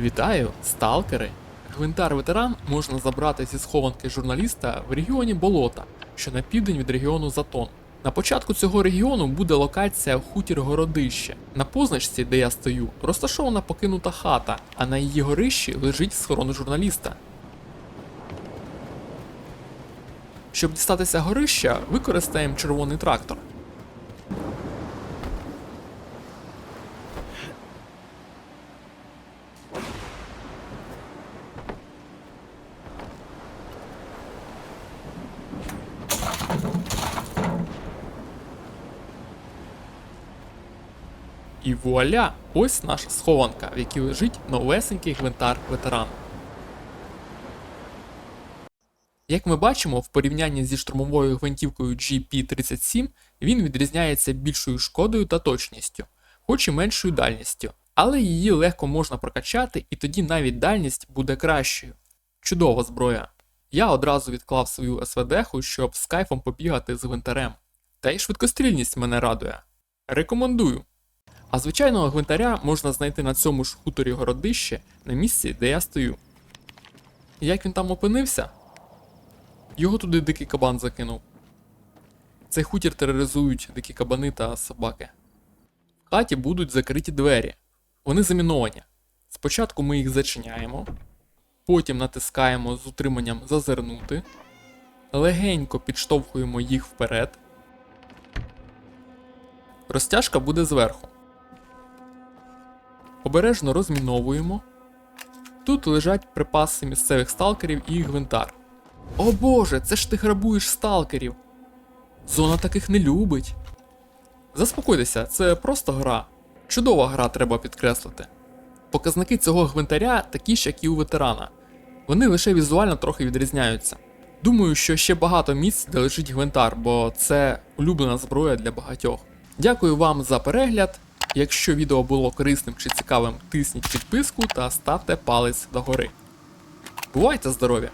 Вітаю, сталкери! Гвинтар ветеран можна забрати зі схованки журналіста в регіоні Болота, що на південь від регіону Затон. На початку цього регіону буде локація хутір Городище. На позначці, де я стою, розташована покинута хата, а на її горищі лежить схорон журналіста. Щоб дістатися горища, використаємо червоний трактор. І вуаля! Ось наша схованка, в якій лежить новесенький гвинтар ветеран. Як ми бачимо, в порівнянні зі штурмовою гвинтівкою GP37 він відрізняється більшою шкодою та точністю, хоч і меншою дальністю, але її легко можна прокачати, і тоді навіть дальність буде кращою. Чудова зброя. Я одразу відклав свою СВД, щоб з кайфом побігати з гвинтарем. Та й швидкострільність мене радує. Рекомендую. А звичайного гвинтаря можна знайти на цьому ж хуторі городище на місці, де я стою. Як він там опинився? Його туди дикий кабан закинув. Цей хутір тероризують дикі кабани та собаки. В хаті будуть закриті двері. Вони заміновані. Спочатку ми їх зачиняємо, потім натискаємо з утриманням зазирнути, легенько підштовхуємо їх вперед. Розтяжка буде зверху. Обережно розміновуємо. Тут лежать припаси місцевих сталкерів і гвинтар. О боже, це ж ти грабуєш сталкерів. Зона таких не любить. Заспокойтеся, це просто гра. Чудова гра, треба підкреслити. Показники цього гвинтаря такі ж, як і у ветерана. Вони лише візуально трохи відрізняються. Думаю, що ще багато місць, де лежить гвинтар, бо це улюблена зброя для багатьох. Дякую вам за перегляд. Якщо відео було корисним чи цікавим, тисніть підписку та ставте палець догори. Бувайте здорові!